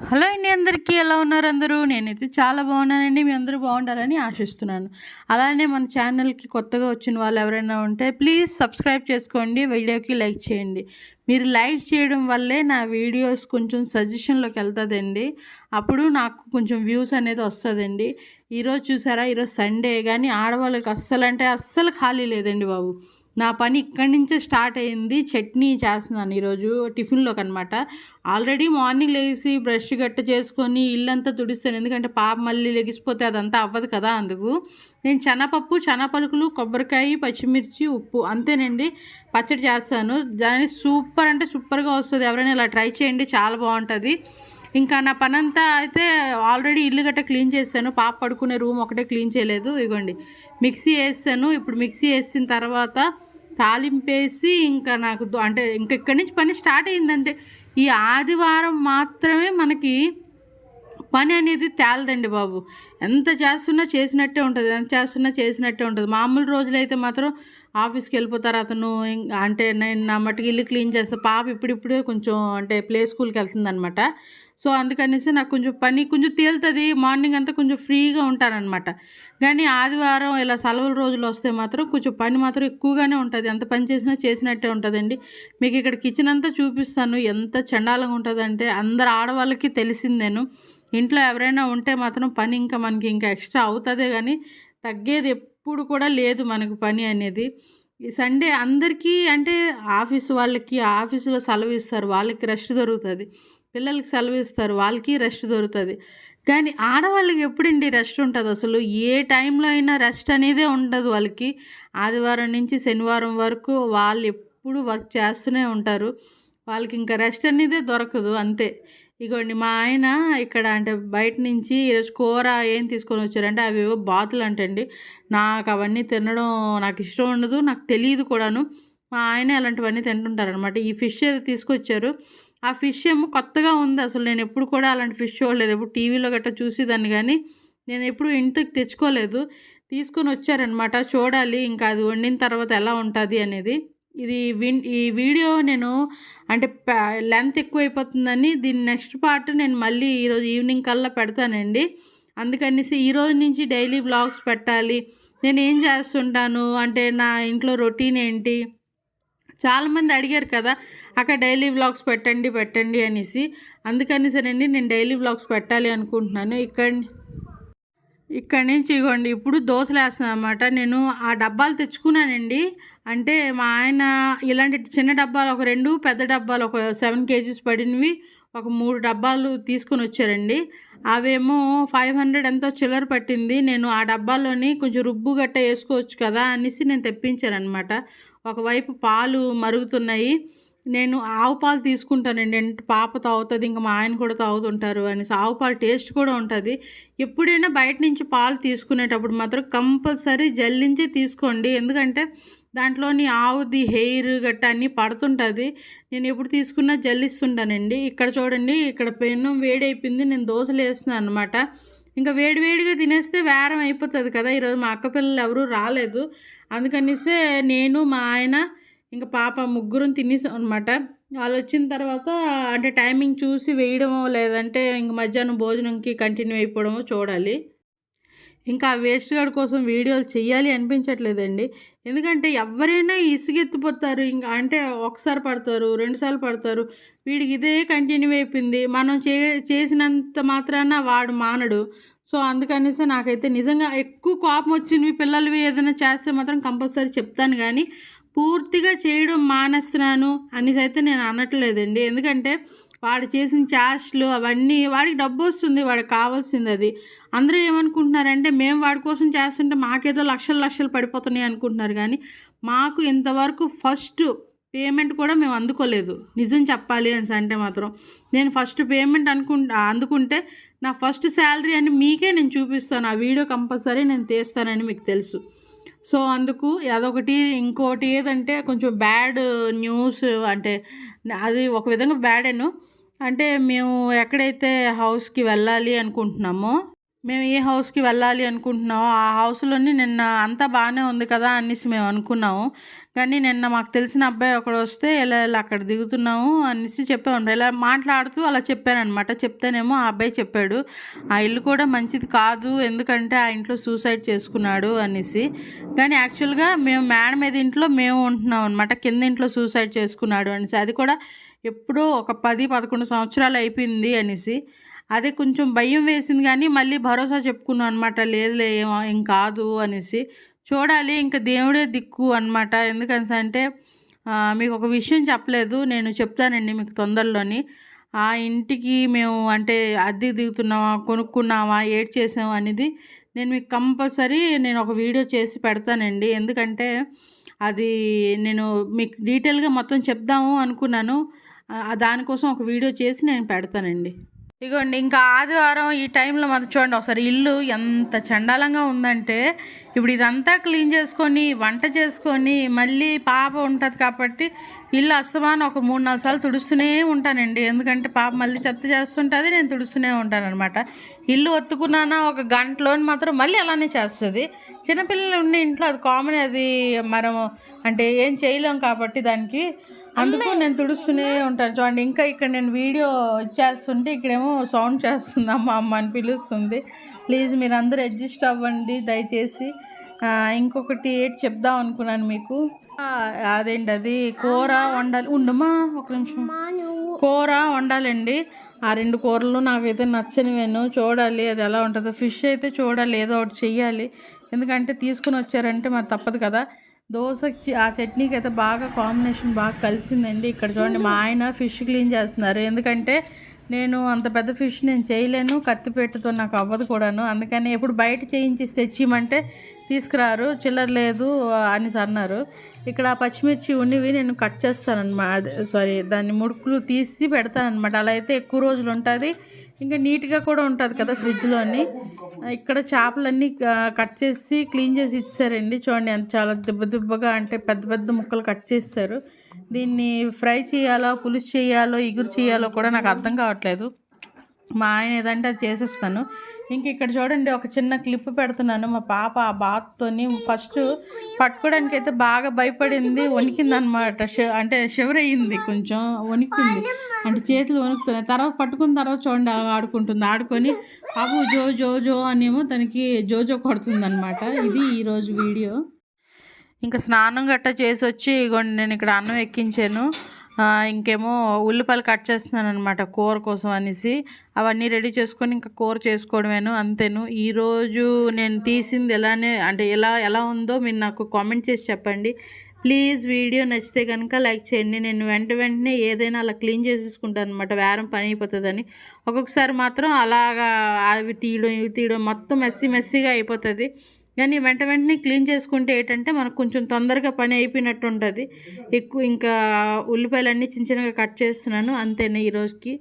Hello అండి అందరికీ ఎలా ఉన్నారు అందరూ? నేనైతే చాలా బాగున్నానండి మీ అందరూ బాగుండాలని ఆశిస్తున్నాను. అలానే మన ఛానల్కి కొత్తగా వచ్చిన వాళ్ళు ఎవరైనా ఉంటే ప్లీజ్ సబ్స్క్రైబ్ చేసుకోండి వీడియోకి లైక్ చేయండి. మీరు లైక్ చేయడం వల్లే నా వీడియోస్ కొంచెం సజెషన్లోకి వెళ్తుందండి. అప్పుడు నాకు కొంచెం వ్యూస్ అనేది వస్తుందండి. ఈరోజు చూసారా? ఈరోజు సండే కానీ ఆడవాళ్ళకి అస్సలు అంటే అస్సలు ఖాళీ లేదండి బాబు. నా పని ఇక్కడి నుంచే స్టార్ట్ అయింది. చట్నీ చేస్తున్నాను ఈరోజు టిఫిన్లోకి అనమాట ఆల్రెడీ మార్నింగ్ లేచి బ్రష్ గట్ట చేసుకొని ఇల్లంతా తుడిస్తాను. ఎందుకంటే పాప మళ్ళీ లెగిసిపోతే అదంతా అవ్వదు కదా అందుకు. నేను శనగపప్పు శనగపలుకులు కొబ్బరికాయ పచ్చిమిర్చి ఉప్పు అంతేనండి. పచ్చడి చేస్తాను. దాని సూపర్ అంటే సూపర్గా వస్తుంది. ఎవరైనా ఇలా ట్రై చేయండి. చాలా బాగుంటుంది. ఇంకా నా పనంతా అయితే ఆల్రెడీ ఇల్లు గట్ట క్లీన్ చేశాను. పాప పడుకునే రూమ్ ఒకటే క్లీన్ చేయలేదు. ఇగోండి మిక్సీ వేసాను. ఇప్పుడు మిక్సీ వేసిన తర్వాత తాలింపేసి ఇంకా నాకు దో- అంటే ఇంక ఇక్కడి నుంచి పని స్టార్ట్ అయిందంటే ఈ ఆదివారం మాత్రమే మనకి పని అనేది తేలదండి బాబు. ఎంత చేస్తున్నా చేసినట్టే ఉంటుంది. ఎంత చేస్తున్నా చేసినట్టే ఉంటుంది. మామూలు రోజులైతే మాత్రం ఆఫీస్కి వెళ్ళిపోతారు అతను. అంటే నేను నా మట్టుకు ఇల్లు క్లీన్ చేస్తా. పాప ఇప్పుడిప్పుడే కొంచెం అంటే ప్లే స్కూల్కి వెళ్తుంది అనమాట సో అందుకనేసి నాకు కొంచెం పని కొంచెం తేలుతుంది. మార్నింగ్ అంతా కొంచెం ఫ్రీగా ఉంటానన్నమాట. కానీ ఆదివారం ఇలా సెలవుల రోజులు వస్తే మాత్రం కొంచెం పని మాత్రం ఎక్కువగానే ఉంటుంది. ఎంత పని చేసినా చేసినట్టే ఉంటుందండి. మీకు ఇక్కడ కిచెన్ అంతా చూపిస్తాను. ఎంత చండాలంగా ఉంటుందంటే అందరు ఆడవాళ్ళకి తెలిసిందేను ఇంట్లో ఎవరైనా ఉంటే మాత్రం పని ఇంకా మనకి ఇంకా ఎక్స్ట్రా అవుతుంది కానీ తగ్గేది ఎప్పుడు కూడా లేదు మనకు పని అనేది. ఈ సండే అందరికీ అంటే ఆఫీస్ వాళ్ళకి ఆఫీసులో సెలవు ఇస్తారు వాళ్ళకి రెస్ట్ దొరుకుతుంది. పిల్లలకి సెలవు ఇస్తారు వాళ్ళకి రెస్ట్ దొరుకుతుంది. కానీ ఆడవాళ్ళకి ఎప్పుడండి రెస్ట్ ఉంటుంది అసలు? ఏ టైంలో అయినా రెస్ట్ అనేదే ఉండదు వాళ్ళకి. ఆదివారం నుంచి శనివారం వరకు వాళ్ళు ఎప్పుడు వర్క్ చేస్తూనే ఉంటారు. వాళ్ళకి ఇంకా రెస్ట్ అనేదే దొరకదు అంతే. ఇగోండి మా ఆయన ఇక్కడ అంటే బయట నుంచి ఈరోజు కూర ఏం తీసుకొని వచ్చారంటే అవి ఏవో బాతులు అంటండి. నాకు అవన్నీ తినడం నాకు ఇష్టం ఉండదు నాకు తెలియదు కూడాను. మా ఆయన అలాంటివన్నీ తింటుంటారనమాట ఈ ఫిష్ ఏదో తీసుకొచ్చారు. ఆ ఫిష్ ఏమో కొత్తగా ఉంది. అసలు నేను ఎప్పుడు కూడా అలాంటి ఫిష్ చూడలేదు. ఎప్పుడు టీవీలో గట్రా చూసేదాన్ని కానీ నేను ఎప్పుడు ఇంటికి తెచ్చుకోలేదు. తీసుకొని వచ్చారనమాట చూడాలి ఇంకా అది వండిన తర్వాత ఎలా ఉంటుంది అనేది. ఇది విన్ ఈ వీడియో నేను అంటే లెంత్ ఎక్కువ అయిపోతుందని దీని నెక్స్ట్ పార్ట్ నేను మళ్ళీ ఈరోజు ఈవినింగ్ కల్లా పెడతానండి. అందుకనేసి ఈరోజు నుంచి డైలీ వ్లాగ్స్ పెట్టాలి. నేను ఏం చేస్తుంటాను అంటే నా ఇంట్లో రొటీన్ ఏంటి? చాలామంది అడిగారు కదా అక్కడ డైలీ వ్లాగ్స్ పెట్టండి పెట్టండి అనేసి. అందుకని సరేండి నేను డైలీ వ్లాగ్స్ పెట్టాలి అనుకుంటున్నాను. ఇక్కడ ఇక్కడి నుంచి ఇగోండి ఇప్పుడు దోశలు వేస్తాను అనమాట నేను ఆ డబ్బాలు తెచ్చుకున్నానండి. అంటే మా ఆయన ఇలాంటి చిన్న డబ్బాలు ఒక రెండు పెద్ద డబ్బాలు ఒక సెవెన్ కేజీస్ పడినవి ఒక మూడు డబ్బాలు తీసుకొని వచ్చారండి. అవేమో ఫైవ్ హండ్రెడ్ ఎంతో చిల్లర పట్టింది. నేను ఆ డబ్బాలోని కొంచెం రుబ్బు గట్ట వేసుకోవచ్చు కదా అనేసి నేను తెప్పించాను అనమాట ఒకవైపు పాలు మరుగుతున్నాయి. నేను ఆవు పాలు తీసుకుంటానండి. అంటే పాప తాగుతుంది ఇంకా మా ఆయన కూడా తాగుతుంటారు అనేసి ఆవు పాలు టేస్ట్ కూడా ఉంటుంది. ఎప్పుడైనా బయట నుంచి పాలు తీసుకునేటప్పుడు మాత్రం కంపల్సరీ జల్లించి తీసుకోండి. ఎందుకంటే దాంట్లోని ఆవుది హెయిర్ గట్ట అన్నీ పడుతుంటుంది. నేను ఎప్పుడు తీసుకున్నా జల్లిస్తుంటానండి. ఇక్కడ చూడండి ఇక్కడ పెన్నం వేడి అయిపోయింది నేను దోశలు వేస్తున్నాను అనమాట ఇంకా వేడివేడిగా తినేస్తే వేరం అయిపోతుంది కదా. ఈరోజు మా అక్క పిల్లలు ఎవరూ రాలేదు. అందుకనిసే నేను మా ఆయన ఇంకా పాప ముగ్గురం తినేసాం అనమాట వాళ్ళు వచ్చిన తర్వాత అంటే టైమింగ్ చూసి వేయడమో లేదంటే ఇంక మధ్యాహ్నం భోజనంకి కంటిన్యూ అయిపోవడమో చూడాలి. ఇంకా ఆ వేస్ట్ గార్డ్ కోసం వీడియోలు చేయాలి అనిపించట్లేదండి. ఎందుకంటే ఎవరైనా ఇసుగెత్తిపోతారు ఇంకా అంటే ఒకసారి పడతారు రెండుసార్లు పడతారు. వీడికి ఇదే కంటిన్యూ అయిపోయింది. మనం చే చేసినంత మాత్రాన వాడు మానడు. సో అందుకనేసి నాకైతే నిజంగా ఎక్కువ కోపం వచ్చినవి పిల్లలవి ఏదైనా చేస్తే మాత్రం కంపల్సరీ చెప్తాను కానీ పూర్తిగా చేయడం మానేస్తున్నాను అనేసి అయితే నేను అనట్లేదండి. ఎందుకంటే వాడు చేసిన చాష్లు అవన్నీ వాడికి డబ్బు వస్తుంది వాడికి కావాల్సింది అది. అందరూ ఏమనుకుంటున్నారంటే మేము వాడి కోసం చేస్తుంటే మాకేదో లక్షలు లక్షలు పడిపోతున్నాయి అనుకుంటున్నారు. కానీ మాకు ఇంతవరకు ఫస్ట్ పేమెంట్ కూడా మేము అందుకోలేదు. నిజం చెప్పాలి అని అంటే మాత్రం. నేను ఫస్ట్ పేమెంట్ అనుకు అందుకుంటే నా ఫస్ట్ శాలరీ అని మీకే నేను చూపిస్తాను. ఆ వీడియో కంపల్సరీ నేను తీస్తానని మీకు తెలుసు. సో అందుకు అదొకటి ఇంకోటి ఏదంటే కొంచెం బ్యాడ్ న్యూస్ అంటే అది ఒక విధంగా బ్యాడేను. అంటే మేము ఎక్కడైతే హౌస్కి వెళ్ళాలి అనుకుంటున్నామో మేము ఏ హౌస్కి వెళ్ళాలి అనుకుంటున్నామో ఆ హౌస్లోని నిన్న అంతా బాగానే ఉంది కదా అనేసి మేము అనుకున్నాము. కానీ నిన్న మాకు తెలిసిన అబ్బాయి ఒకడు వస్తే ఇలా ఇలా అక్కడ దిగుతున్నాము అనేసి చెప్పాము ఇలా మాట్లాడుతూ అలా చెప్పానమాట చెప్తేనేమో ఆ అబ్బాయి చెప్పాడు ఆ ఇల్లు కూడా మంచిది కాదు ఎందుకంటే ఆ ఇంట్లో సూసైడ్ చేసుకున్నాడు అనేసి. కానీ యాక్చువల్గా మేము మేడం మీద ఇంట్లో మేము ఉంటున్నాం అనమాట కింద ఇంట్లో సూసైడ్ చేసుకున్నాడు అనేసి. అది కూడా ఎప్పుడో ఒక పది పదకొండు సంవత్సరాలు అయిపోయింది అనేసి. అదే కొంచెం భయం వేసింది కానీ మళ్ళీ భరోసా చెప్పుకున్నాం అనమాట లేదులే ఏమో ఏం కాదు అనేసి. చూడాలి ఇంకా దేవుడే దిక్కు అనమాట ఎందుకని అంటే మీకు ఒక విషయం చెప్పలేదు నేను చెప్తానండి మీకు తొందరలోని. ఆ ఇంటికి మేము అంటే అద్దె దిగుతున్నామా కొనుక్కున్నామా ఏడ్ చేసామా అనేది నేను మీకు కంపల్సరీ నేను ఒక వీడియో చేసి పెడతానండి. ఎందుకంటే అది నేను మీకు డీటెయిల్గా మొత్తం చెప్దాము అనుకున్నాను. దానికోసం ఒక వీడియో చేసి నేను పెడతానండి. ఇగోండి ఇంకా ఆదివారం ఈ టైంలో మనం చూడండి ఒకసారి ఇల్లు ఎంత చండాలంగా ఉందంటే ఇప్పుడు ఇదంతా క్లీన్ చేసుకొని వంట చేసుకొని మళ్ళీ పాప ఉంటుంది కాబట్టి ఇల్లు అస్తమానం ఒక మూడు నాలుగు సార్లు తుడుస్తూనే ఉంటానండి. ఎందుకంటే పాప మళ్ళీ చెత్త చేస్తుంటుంది నేను తుడుస్తూనే ఉంటాను అనమాట ఇల్లు ఒత్తుకున్నానా ఒక గంటలోని మాత్రం మళ్ళీ అలానే చేస్తుంది. చిన్నపిల్లలు ఉండే ఇంట్లో అది కామన్ అది మనం అంటే ఏం చేయలేం కాబట్టి దానికి అందుకు నేను తుడుస్తూనే ఉంటాను. చూడండి ఇంకా ఇక్కడ నేను వీడియో ఇచ్చేస్తుంటే ఇక్కడేమో సౌండ్ చేస్తుంది అమ్మ అమ్మ అని పిలుస్తుంది. ప్లీజ్ మీరు అందరూ అడ్జస్ట్ అవ్వండి దయచేసి. ఇంకొకటి ఏంటి చెప్దాం అనుకున్నాను మీకు. అదేంటి అది? కూర వండాలి. ఉండమా ఒక నిమిషం. కూర వండాలండి. ఆ రెండు కూరలు నాకైతే నచ్చనివేను. చూడాలి అది ఎలా ఉంటుందో. ఫిష్ అయితే చూడాలి ఏదో ఒకటి చెయ్యాలి. ఎందుకంటే తీసుకుని వచ్చారంటే మరి తప్పదు కదా. దోశకి ఆ చట్నీకి అయితే బాగా కాంబినేషన్ బాగా కలిసిందండి. ఇక్కడ చూడండి మా ఆయన ఫిష్ క్లీన్ చేస్తున్నారు. ఎందుకంటే నేను అంత పెద్ద ఫిష్ నేను చేయలేను. కత్తిపెట్టుతో నాకు అవ్వదు కూడాను. అందుకని ఎప్పుడు బయట చేయించి తెచ్చిమంటే తీసుకురారు. చిల్లర లేదు అనేసి అన్నారు. ఇక్కడ పచ్చిమిర్చి ఉన్నవి నేను కట్ చేస్తానన్నమాట సారీ దాన్ని ముడుకులు తీసి పెడతానన్నమాట. అలా అయితే ఎక్కువ రోజులు ఉంటుంది. ఇంకా నీట్గా కూడా ఉంటుంది కదా ఫ్రిడ్జ్లోని. ఇక్కడ చేపలన్నీ కట్ చేసి క్లీన్ చేసి ఇచ్చారండి. చూడండి అంత చాలా దిబ్బ దిబ్బగా అంటే పెద్ద పెద్ద ముక్కలు కట్ చేస్తారు. దీన్ని ఫ్రై చేయాలో పులుసు చేయాలో ఇగురు చేయాలో కూడా నాకు అర్థం కావట్లేదు. మా ఆయన ఏదంటే అది చేసేస్తాను. ఇంక ఇక్కడ చూడండి ఒక చిన్న క్లిప్ పెడుతున్నాను. మా పాప ఆ బాత్తోని ఫస్ట్ పట్టుకోవడానికి అయితే బాగా భయపడింది వణికింది అనమాట అంటే షివర్ అయ్యింది కొంచెం వణికింది. అంటే చేతులు వణుకుతున్నాయి. తర్వాత పట్టుకున్న తర్వాత చూడండి ఆడుకుంటుంది. ఆడుకొని అబు జో జో జో అనేమో తనకి జోజో కొడుతుంది అనమాట ఇది ఈరోజు వీడియో. ఇంకా స్నానం గట్టా చేసి వచ్చి ఇగోండి నేను ఇక్కడ అన్నం ఎక్కించాను. ఇంకేమో ఉల్లిపాయలు కట్ చేస్తున్నాను అనమాట కూర కోసం అనేసి. అవన్నీ రెడీ చేసుకొని ఇంకా కూర చేసుకోవడమేను అంతేను. ఈరోజు నేను తీసింది ఎలానే అంటే ఎలా ఎలా ఉందో మీరు నాకు కామెంట్ చేసి చెప్పండి. ప్లీజ్ వీడియో నచ్చితే కనుక లైక్ చేయండి. నేను వెంట వెంటనే ఏదైనా అలా క్లీన్ చేసేసుకుంటాను అనమాట వేరం పని అయిపోతుందని. ఒక్కొక్కసారి మాత్రం అలాగా అవి తీయడం ఇవి తీయడం మొత్తం మెస్సీ మెస్సీగా అయిపోతుంది. కానీ వెంట వెంటనే క్లీన్ చేసుకుంటే ఏంటంటే మనకు కొంచెం తొందరగా పని అయిపోయినట్టు ఉంటుంది ఎక్కువ ఇంకా ఉల్లిపాయలన్నీ చిన్న చిన్నగా కట్ చేస్తున్నాను అంతేనే ఈ రోజుకి?